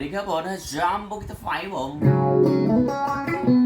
สวัสดีครับ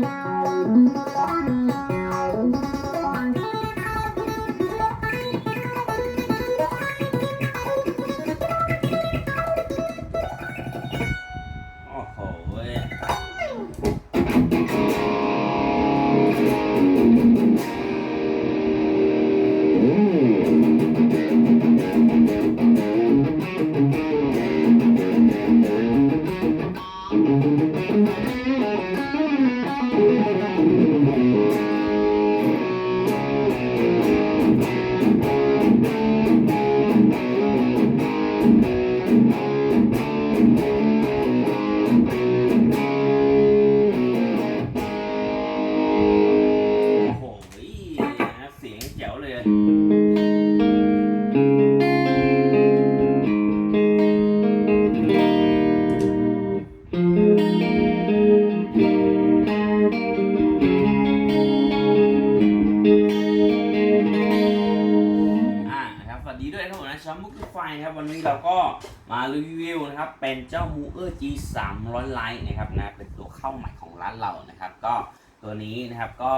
มารีวิวนะครับ เป็นเจ้ามูเออร์ G 3 0 0ไลท์นะครับนะเป็นตัวเข้าใหม่ของร้านเรานะครับ ก็ตัวนี้นะครับก็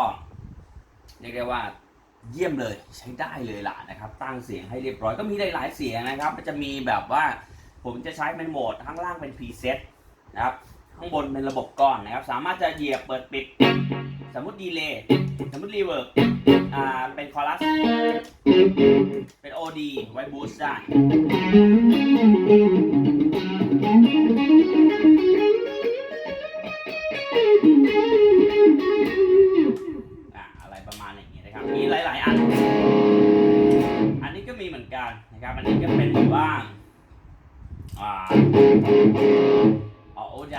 เรียกได้ว่าเยี่ยมเลยใช้ได้เลยล่ะนะครับ ตั้งเสียงให้เรียบร้อยก็มีหลายๆเสียงนะครับ มันจะมีแบบว่าผมจะใช้เป็นโหมดข้างล่างเป็นพรีเซ็ตนะครับข้างบนเป็นระบบก้อนนะครับ สามารถจะเหยียบเปิดปิด สมมติดีเลย์สมมติรีเวิร์บอ่าเป็นคอรัส เป็น OD ไว้บูสต์ได้ นะครับอันนี้ก็เป็นแบบว่าอ่าเอาโอได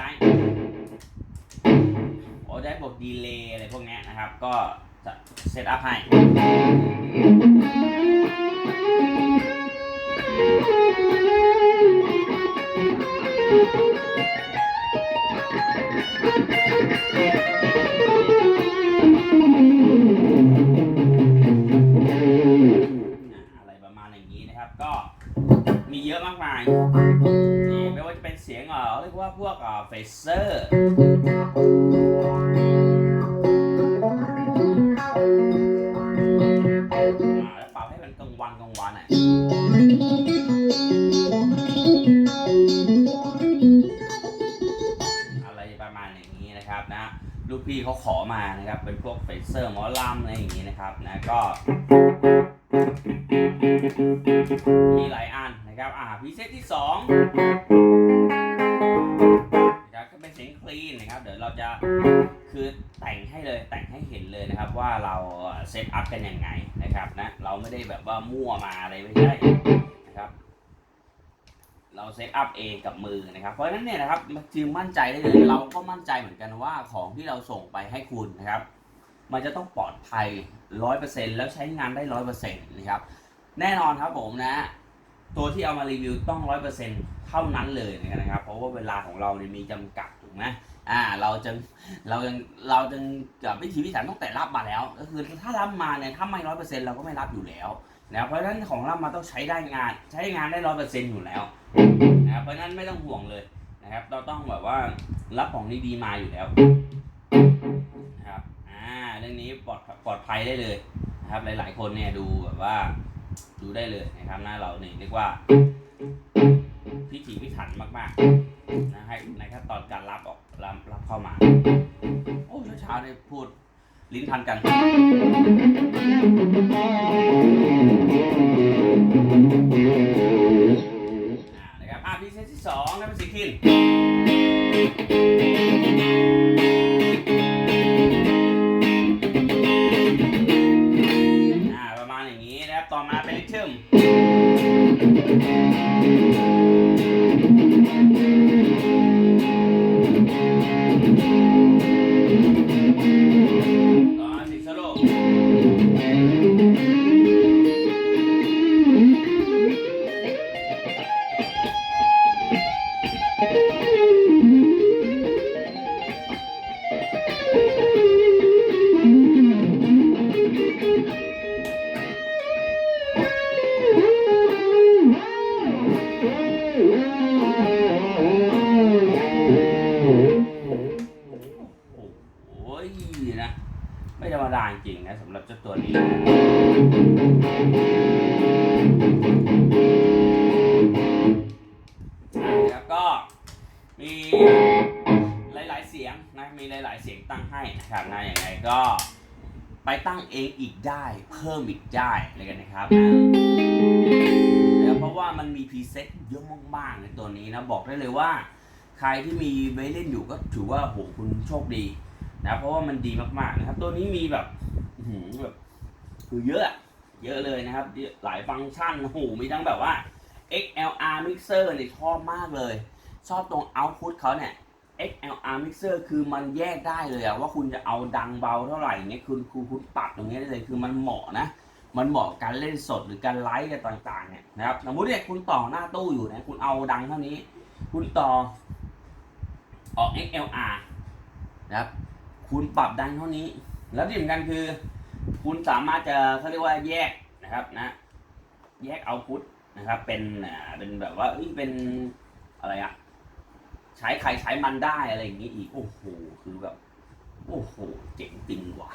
โอไดบวกดีเลย์อะไรพวกนี้นะครับ ก็เซตอัพให้ นี้นะครับ ก็มีเยอะมากมายนี่ไม่ว่าจะเป็นเสียงเอ่อเรียกว่าพวกเอ่อเฟเซอร์แล้วปรับให้มันกลางวันกลางวันอะอะไรประมาณอย่างนี้นะครับนะลูกพี่เขาขอมานะครับ เป็นพวกเฟเซอร์หมอลำอะไรอย่างนี้นะครับนะก็ มีหลายอันนะครับ อ่าพิเศษที่สองนะครับก็เป็นเสียงคลีนนะครับ เดี๋ยวเราจะคือแต่งให้เลยแต่งให้เห็นเลยนะครับ ว่าเราเซตอัพกันยังไงนะครับนะเราไม่ได้แบบว่ามั่วมาอะไรไม่ใช่นะครับ เราเซตอัพเองกับมือนะครับ เพราะฉะนั้นเนี่ยนะครับจึงมั่นใจได้เลยเราก็มั่นใจเหมือนกันว่าของที่เราส่งไปให้คุณนะครับ มันจะต้องปลอดภัยร้อยเปอร์เซ็นแล้วใช้งานได้ร้อยเปอร์เซ็นต์นะครับ แน่นอนครับผมนะ ตัวที่เอามารีวิวต้องร้อยเปอร์เซ็นเท่านั้นเลยนะครับ เพราะว่าเวลาของเราเนี่ยมีจำกัดถูกไหมอ่าเราจะเราจะเราจะกับวิธีพิถันตั้งแต่รับมาแล้ว ก็คือถ้ารับมาเนี่ยถ้าไม่ร้อยเปอร์เซ็นต์เราก็ไม่รับอยู่แล้วนะเพราะฉะนั้นของรับมาต้องใช้ได้งาน ใช้งานได้ร้อยเปอร์เซ็นต์อยู่แล้วนะครับเพราะฉะนั้นไม่ต้องห่วงเลยนะครับ เราต้องแบบว่ารับของดีๆมาอยู่แล้วนะครับอ่าเรื่องนี้ปลอดปลอดภัยได้เลยนะครับหลาย ๆ คนเนี่ยดูแบบว่า ดูได้เลยนะครับหน้าเราเนี่ยเรียกว่าพิถีพิถันมากๆนะให้ในขั้นตอนการรับออกรับรับเข้ามา โอ้เช้าๆได้พูดลิ้นพันกัน ต่ ไม่ธรรมดาจริงนะสำหรับเจ้าตัวนี้นะแล้วก็มีหลายๆเสียงนะมีหลายๆเสียงตั้งให้นะครับนะอย่างไรก็ไปตั้งเองอีกได้ เพิ่มอีกได้เลยกันนะครับนะแล้วเพราะว่ามันมีพรีเซ็ตเยอะมากๆในตัวนี้นะ บอกได้เลยว่า ใครที่มีไว้เล่นอยู่ก็ถือว่าโหคุณโชคดี นะเพราะว่ามันดีมากๆนะครับ ตัวนี้มีแบบแบบคือเยอะเยอะเลยนะครับ หลายฟังก์ชันโอ้โหมีทั้งแบบว่า XLR mixer เนี่ยชอบมากเลย ชอบตรง output เขาเนี่ย XLR mixer คือมันแยกได้เลยอะว่าคุณจะเอาดังเบาเท่าไหร่เงี้ยคุณคุณคุณปรับตรงนี้ได้เลยคือมันเหมาะนะ มันเหมาะกับการเล่นสดหรือการไลฟ์กันต่างๆเนี่ยนะครับสมมติเนี่ยคุณต่อหน้าตู้อยู่นะคุณเอาดังเท่านี้ คุณต่อออก XLR นะครับ คุณปรับดังเท่านี้ แล้วที่สำคัญคือ คุณสามารถจะเขาเรียกว่าแยกนะครับนะ แยกเอาพุทนะครับ เป็นอ่าเป็นแบบว่าเอ้ยเป็นอะไรอะใช้ใครใช้มันได้อะไรอย่างนี้อีก โอ้โหคือแบบ โอ้โหเจ๋งจริงว่ะ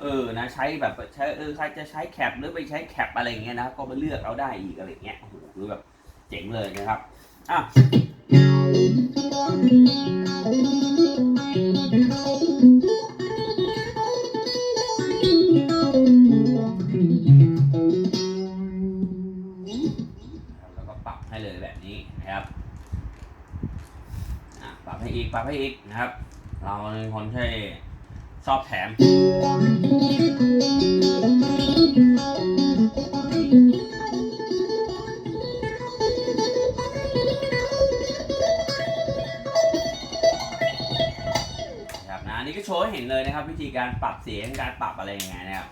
เออนะใช้แบบใช้เออใครจะใช้แคปหรือไปใช้แคปอะไรอย่างเงี้ยนะก็ไปเลือกเอาได้อีกอะไรเงี้ยโอ้โหคือแบบเจ๋งเลยนะครับอะ ให้อีกปรับให้อีกนะครับ เราเป็นคนที่ชอบแถมนะครับนะอันนี่ก็โชว์ให้เห็นเลยนะครับ วิธีการปรับเสียงการปรับอะไรยังไงนะครับ